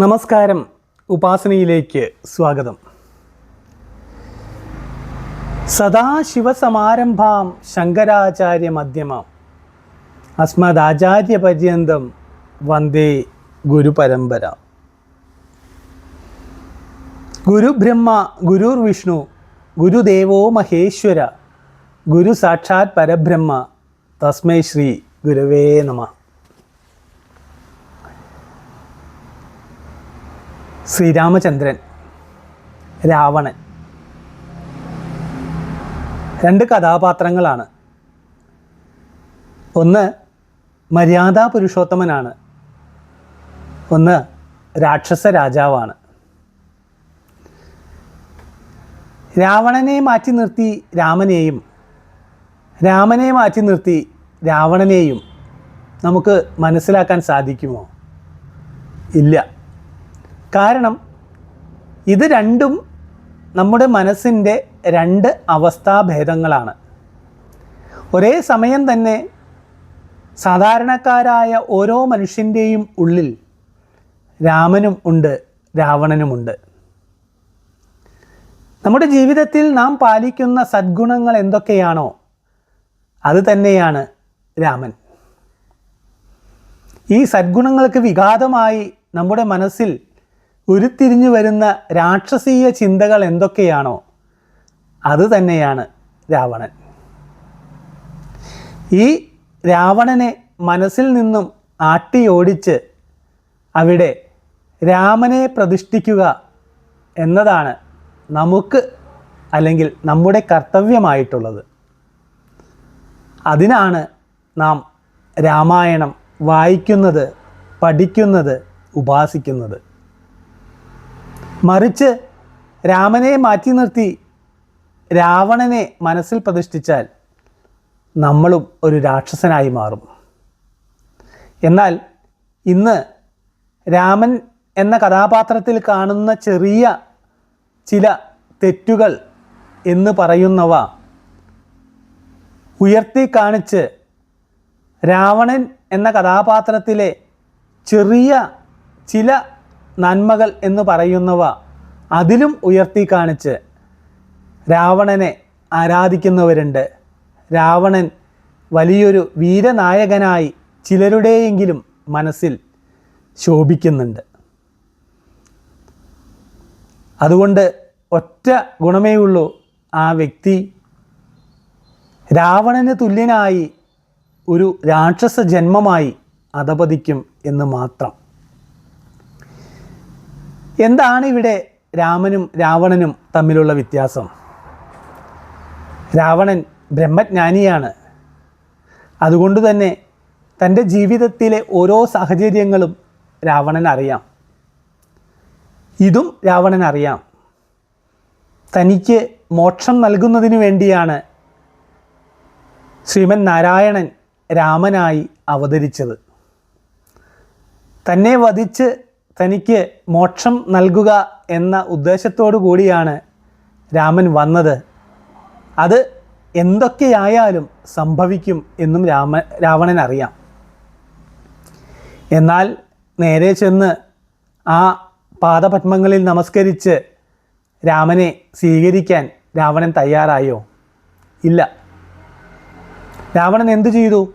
നമസ്കാരം. ഉപാസനയിലേക്ക് സ്വാഗതം. സദാശിവസമാരംഭാം ശങ്കരാചാര്യ മധ്യമം അസ്മദാചാര്യപര്യന്തം വന്ദേ ഗുരുപരമ്പര. ഗുരുബ്രഹ്മ ഗുരുർ വിഷ്ണു ഗുരുദേവോ മഹേശ്വര ഗുരു സാക്ഷാത് പരബ്രഹ്മ തസ്മൈ ശ്രീ ഗുരുവേ നമ. ശ്രീരാമചന്ദ്രൻ രാവണൻ. രണ്ട് കഥാപാത്രങ്ങളാണ്. ഒന്ന് മര്യാദാ പുരുഷോത്തമനാണ്. ഒന്ന് രാക്ഷസ രാജാവാണ്. രാവണനെ മാറ്റി നിർത്തി രാമനെയും രാമനെ മാറ്റി നിർത്തി രാവണനെയും നമുക്ക് മനസ്സിലാക്കാൻ സാധിക്കുമോ? ഇല്ല. കാരണം ഇത് രണ്ടും നമ്മുടെ മനസ്സിന്റെ രണ്ട് അവസ്ഥാഭേദങ്ങളാണ്. ഒരേ സമയം തന്നെ സാധാരണക്കാരായ ഓരോ മനുഷ്യന്റെയും ഉള്ളിൽ രാമനും ഉണ്ട് രാവണനുമുണ്ട് നമ്മുടെ ജീവിതത്തിൽ നാം പാലിക്കുന്ന സദ്ഗുണങ്ങൾ എന്തൊക്കെയാണോ അത് തന്നെയാണ് രാമൻ. ഈ സദ്ഗുണങ്ങൾക്ക് വിഘാതമായി നമ്മുടെ മനസ്സിൽ ഉരുത്തിരിഞ്ഞു വരുന്ന രാക്ഷസീയ ചിന്തകൾ എന്തൊക്കെയാണോ അത് തന്നെയാണ് രാവണൻ. ഈ രാവണനെ മനസ്സിൽ നിന്നും ആട്ടി ഓടിച്ച് അവിടെ രാമനെ പ്രതിഷ്ഠിക്കുക എന്നതാണ് നമുക്ക് അല്ലെങ്കിൽ നമ്മുടെ കർത്തവ്യമായിട്ടുള്ളത്. അതിനാണ് നാം രാമായണം വായിക്കുന്നത് പഠിക്കുന്നത് ഉപാസിക്കുന്നത്. മറിച്ച് രാമനെ മാറ്റി നിർത്തി രാവണനെ മനസ്സിൽ പ്രതിഷ്ഠിച്ചാൽ നമ്മളും ഒരു രാക്ഷസനായി മാറും. എന്നാൽ ഇന്ന് രാമൻ എന്ന കഥാപാത്രത്തിൽ കാണുന്ന ചെറിയ ചില തെറ്റുകൾ എന്ന് പറയുന്നവ ഉയർത്തി കാണിച്ച് രാവണൻ എന്ന കഥാപാത്രത്തിലെ ചെറിയ ചില നന്മകൾ എന്ന് പറയുന്നവ അതിലും ഉയർത്തി കാണിച്ച് രാവണനെ ആരാധിക്കുന്നവരുണ്ട്. രാവണൻ വലിയൊരു വീരനായകനായി ചിലരുടെയെങ്കിലും മനസ്സിൽ ശോഭിക്കുന്നുണ്ട്. അതുകൊണ്ട് ഒറ്റ ഗുണമേ ഉള്ളൂ ആ വ്യക്തി. രാവണന് തുല്യനായി ഒരു രാക്ഷസ ജന്മമായി അധപതിക്കും എന്ന് മാത്രം. എന്താണ് ഇവിടെ രാമനും രാവണനും തമ്മിലുള്ള വ്യത്യാസം? രാവണൻ ബ്രഹ്മജ്ഞാനിയാണ്. അതുകൊണ്ട് തന്നെ തന്റെ ജീവിതത്തിലെ ഓരോ സാഹചര്യങ്ങളും രാവണൻ അറിയാം. ഇതും രാവണൻ അറിയാം. തനിക്ക് മോക്ഷം നൽകുന്നതിന് വേണ്ടിയാണ് ശ്രീമൻ നാരായണൻ രാമനായി അവതരിച്ചത്. തന്നെ വധിച്ച് തനിക്ക് മോക്ഷം നൽകുക എന്ന ഉദ്ദേശത്തോടു കൂടിയാണ് രാമൻ വന്നത്. അത് എന്തൊക്കെയായാലും സംഭവിക്കും എന്നും രാമ രാവണൻ അറിയാം. എന്നാൽ നേരെ ചെന്ന് ആ പാദപത്മങ്ങളിൽ നമസ്കരിച്ച് രാമനെ സ്വീകരിക്കാൻ രാവണൻ തയ്യാറായോ? ഇല്ല. രാവണൻ എന്തു ചെയ്തു?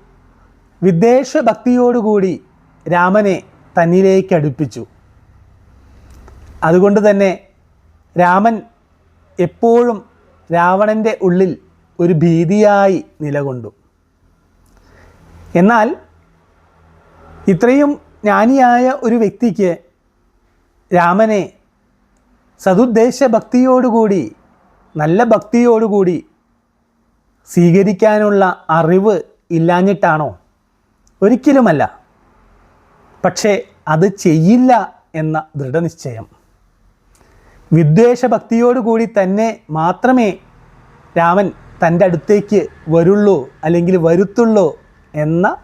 വിദ്വേഷ ഭക്തിയോടുകൂടി രാമനെ തന്നിലേക്ക് അടുപ്പിച്ചു. അതുകൊണ്ട് തന്നെ രാമൻ എപ്പോഴും രാവണന്റെ ഉള്ളിൽ ഒരു ഭീതിയായി നിലകൊണ്ടു. എന്നാൽ ഇത്രയും ജ്ഞാനിയായ ഒരു വ്യക്തിക്ക് രാമനെ സതുദ്ദേശ ഭക്തിയോടുകൂടി നല്ല ഭക്തിയോടുകൂടി സ്വീകരിക്കാനുള്ള അറിവ് ഇല്ലാഞ്ഞിട്ടാണോ? ഒരിക്കലുമല്ല. പക്ഷേ അത് ചെയ്യില്ല എന്ന ദൃഢനിശ്ചയം. വിദ്വേഷഭക്തിയോടുകൂടി തന്നെ മാത്രമേ രാമൻ തന്റെ അടുത്തേക്ക് വരുള്ളൂ അല്ലെങ്കിൽ വരുത്തുള്ളൂ എന്ന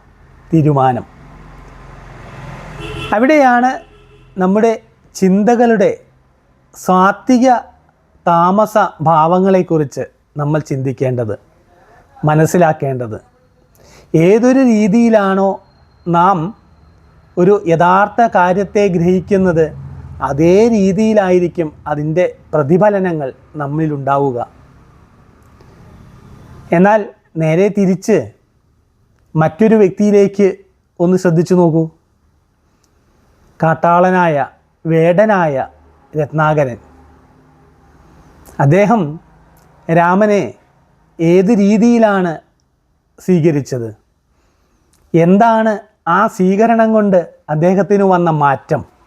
തീരുമാനം. അവിടെയാണ് നമ്മുടെ ചിന്തകളുടെ സാത്വിക താമസ ഭാവങ്ങളെക്കുറിച്ച് നമ്മൾ ചിന്തിക്കേണ്ടത് മനസ്സിലാക്കേണ്ടത്. ഏതൊരു രീതിയിലാണോ നാം ഒരു യഥാർത്ഥ കാര്യത്തെ ഗ്രഹിക്കുന്നത് അതേ രീതിയിലായിരിക്കും അതിന്റെ പ്രതിഫലനങ്ങൾ നമ്മളിലുണ്ടാവുക എന്നാൽ നേരെ തിരിച്ച് മറ്റൊരു വ്യക്തിയിലേക്ക് ഒന്ന് ശ്രദ്ധിച്ചു നോക്കൂ. കാട്ടാളനായ വേടനായ രത്നാകരൻ. അദ്ദേഹം രാമനെ ഏത് രീതിയിലാണ് സ്വീകരിച്ചത്? എന്താണ് ആ സ്വീകരണം കൊണ്ട് അദ്ദേഹത്തിന് വന്ന മാറ്റം?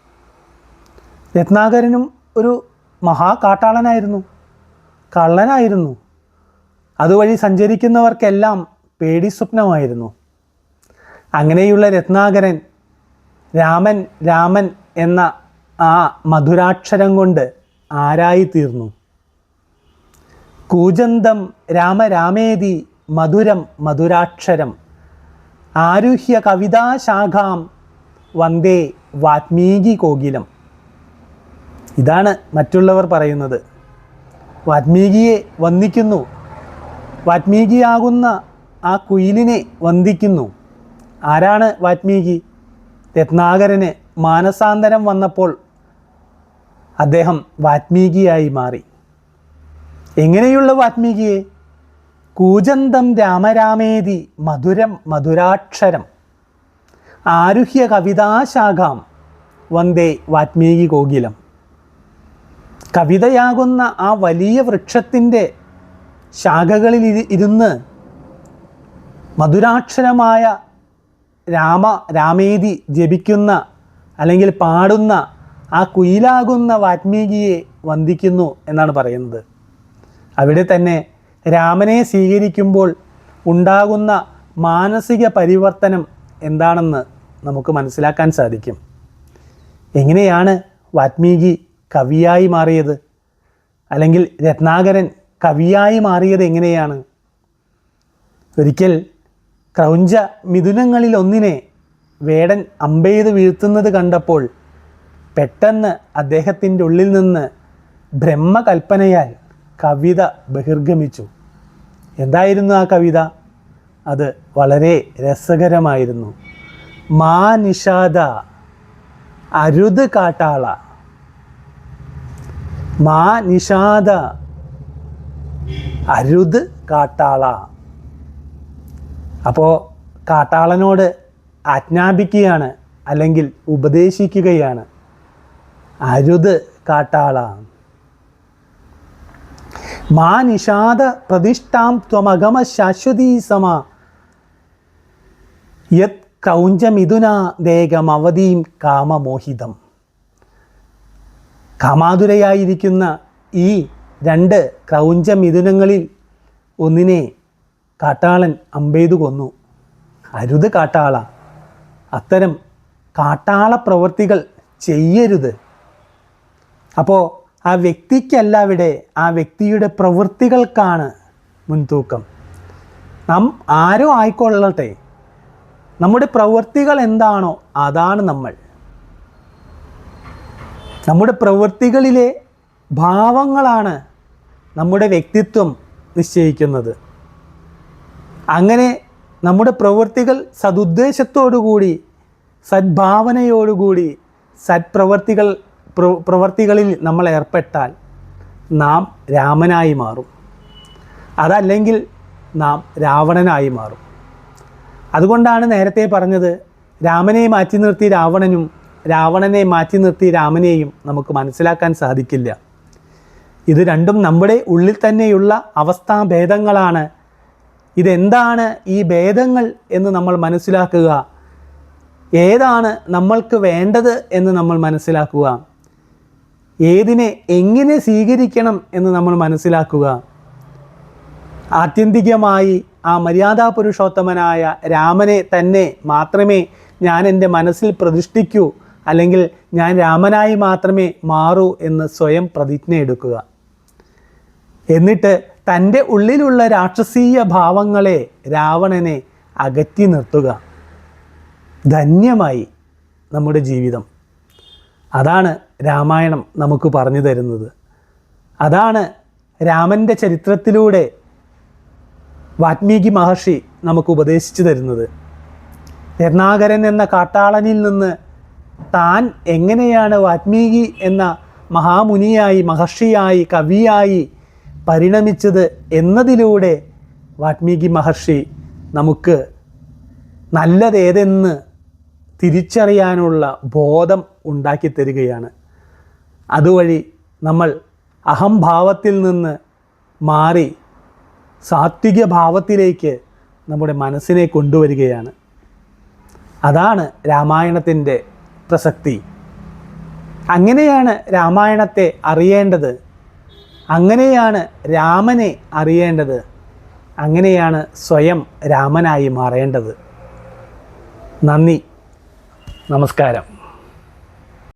രത്നാകരനും ഒരു മഹാകാട്ടാളനായിരുന്നു. കള്ളനായിരുന്നു. അതുവഴി സഞ്ചരിക്കുന്നവർക്കെല്ലാം പേടി സ്വപ്നമായിരുന്നു. അങ്ങനെയുള്ള രത്നാകരൻ രാമൻ രാമൻ എന്ന ആ മധുരാക്ഷരം കൊണ്ട് ആരായിത്തീർന്നു. കൂജന്തം രാമരാമേതി മധുരം മധുരാക്ഷരം. ആരുഹ്യ കവിതാശാഖാം വന്ദേ വാത്മീകി കോകിലം. ഇതാണ് മറ്റുള്ളവർ പറയുന്നത്. വാത്മീകിയെ വന്ദിക്കുന്നു. വാത്മീകിയാകുന്ന ആ കുയിലിനെ വന്ദിക്കുന്നു. ആരാണ് വാത്മീകി? രത്നാകരന് മാനസാന്തരം വന്നപ്പോൾ അദ്ദേഹം വാത്മീകിയായി മാറി. എങ്ങനെയുള്ള വാത്മീകിയെ? കൂജന്തം രാമരാമേതി മധുരം മധുരാക്ഷരം. ആരുഹ്യ കവിതാശാഖാം വന്ദേ വാത്മീകി കോകിലം. കവിതയാകുന്ന ആ വലിയ വൃക്ഷത്തിന്റെ ശാഖകളിൽ ഇരു- ഇരുന്ന് മധുരാക്ഷരമായ രാമ രാമേതി ജപിക്കുന്ന അല്ലെങ്കിൽ പാടുന്ന ആ കുയിലാകുന്ന വാത്മീകിയെ വന്ദിക്കുന്നു എന്നാണ് പറയുന്നത്. അവിടെ തന്നെ രാമനെ സ്വീകരിക്കുമ്പോൾ ഉണ്ടാകുന്ന മാനസിക പരിവർത്തനം എന്താണെന്ന് നമുക്ക് മനസ്സിലാക്കാൻ സാധിക്കും. എങ്ങനെയാണ് വാത്മീകി കവിയായി മാറിയത്? അല്ലെങ്കിൽ രത്നാകരൻ കവിയായി മാറിയത് എങ്ങനെയാണ്? ഒരിക്കൽ ക്രൗഞ്ച മിഥുനങ്ങളിലൊന്നിനെ വേടൻ അമ്പെയ്ത് വീഴ്ത്തുന്നത് കണ്ടപ്പോൾ പെട്ടെന്ന് അദ്ദേഹത്തിന്റെ ഉള്ളിൽ നിന്ന് ബ്രഹ്മകൽപ്പനയാൽ കവിത ബഹിർഗമിച്ചു. എന്തായിരുന്നു ആ കവിത? അത് വളരെ രസകരമായിരുന്നു. മാനിഷാദ അരുത് കാട്ടാള മാ നിഷാദ. അരുത് കാട്ടാള. അപ്പോൾ കാട്ടാളനോട് ആജ്ഞാപിക്കുകയാണ് അല്ലെങ്കിൽ ഉപദേശിക്കുകയാണ്. അരുത് കാട്ടാള. മാ നിഷാദ പ്രതിഷ്ഠാം ത്വമഗമ ശാശ്വതീ സമ. യത് ക്രൗഞ്ചമിഥുന ദേഹമവധീം കാമമോഹിതം. കാമാതുരയായിരിക്കുന്ന ഈ രണ്ട് ക്രൗഞ്ച മിഥുനങ്ങളിൽ ഒന്നിനെ കാട്ടാളൻ അമ്പെയ്തു കൊന്നു. അരുത് കാട്ടാള. അത്തരം കാട്ടാള പ്രവൃത്തികൾ ചെയ്യരുത്. അപ്പോൾ ആ വ്യക്തിക്കല്ല അവിടെ ആ വ്യക്തിയുടെ പ്രവൃത്തികൾക്കാണ് മുൻതൂക്കം. നാം ആരോ ആയിക്കൊള്ളട്ടെ. നമ്മുടെ പ്രവൃത്തികൾ എന്താണോ അതാണ് നമ്മൾ. നമ്മുടെ പ്രവൃത്തികളിലെ ഭാവങ്ങളാണ് നമ്മുടെ വ്യക്തിത്വം നിശ്ചയിക്കുന്നത്. അങ്ങനെ നമ്മുടെ പ്രവൃത്തികൾ സതുദ്ദേശത്തോടുകൂടി സദ്ഭാവനയോടുകൂടി സത്പ്രവർത്തികൾ പ്ര- പ്രവർത്തികളിൽ നമ്മൾ ഏർപ്പെട്ടാൽ നാം രാമനായി മാറും. അതല്ലെങ്കിൽ നാം രാവണനായി മാറും. അതുകൊണ്ടാണ് നേരത്തെ പറഞ്ഞത് രാമനെ മാറ്റി നിർത്തി രാവണനും രാവണനെ മാറ്റി നിർത്തി രാമനെയും നമുക്ക് മനസ്സിലാക്കാൻ സാധിക്കില്ല. ഇത് രണ്ടും നമ്മുടെ ഉള്ളിൽ തന്നെയുള്ള അവസ്ഥാഭേദങ്ങളാണ് ഇതെന്താണ് ഈ ഭേദങ്ങൾ എന്ന് നമ്മൾ മനസ്സിലാക്കുക? ഏതാണ് നമ്മൾക്ക് വേണ്ടത് എന്ന് നമ്മൾ മനസ്സിലാക്കുക? ഏതിനെ എങ്ങനെ സ്വീകരിക്കണം എന്ന് നമ്മൾ മനസ്സിലാക്കുക? ആത്യന്തികമായി ആ മര്യാദാ പുരുഷോത്തമനായ രാമനെ തന്നെ മാത്രമേ ഞാൻ എന്റെ മനസ്സിൽ പ്രതിഷ്ഠിക്കൂ. അല്ലെങ്കിൽ ഞാൻ രാമനായി മാത്രമേ മാറൂ എന്ന് സ്വയം പ്രതിജ്ഞ എടുക്കുക എന്നിട്ട് തന്റെ ഉള്ളിലുള്ള രാക്ഷസീയ ഭാവങ്ങളെ രാവണനെ അകറ്റി നിർത്തുക. ധന്യമായി നമ്മുടെ ജീവിതം. അതാണ് രാമായണം നമുക്ക് പറഞ്ഞു തരുന്നത്. അതാണ് രാമന്റെ ചരിത്രത്തിലൂടെ വാത്മീകി മഹർഷി നമുക്ക് ഉപദേശിച്ചു തരുന്നത്. രത്നാകരൻ എന്ന കാട്ടാളനിൽ നിന്ന് താൻ എങ്ങനെയാണ് വാത്മീകി എന്ന മഹാമുനിയായി മഹർഷിയായി കവിയായി പരിണമിച്ചത് എന്നതിലൂടെ വാത്മീകി മഹർഷി നമുക്ക് നല്ലതേതെന്ന് തിരിച്ചറിയാനുള്ള ബോധം ഉണ്ടാക്കി തരികയാണ്. അതുവഴി നമ്മൾ അഹംഭാവത്തിൽ നിന്ന് മാറി സാത്വിക ഭാവത്തിലേക്ക് നമ്മുടെ മനസ്സിനെ കൊണ്ടുവരികയാണ്. അതാണ് രാമായണത്തിന്റെ പ്രസക്തി. അങ്ങനെയാണ് രാമായണത്തെ അറിയേണ്ടത്. അങ്ങനെയാണ് രാമനെ അറിയേണ്ടത്. അങ്ങനെയാണ് സ്വയം രാമനായി മാറേണ്ടത്. നന്ദി. നമസ്കാരം.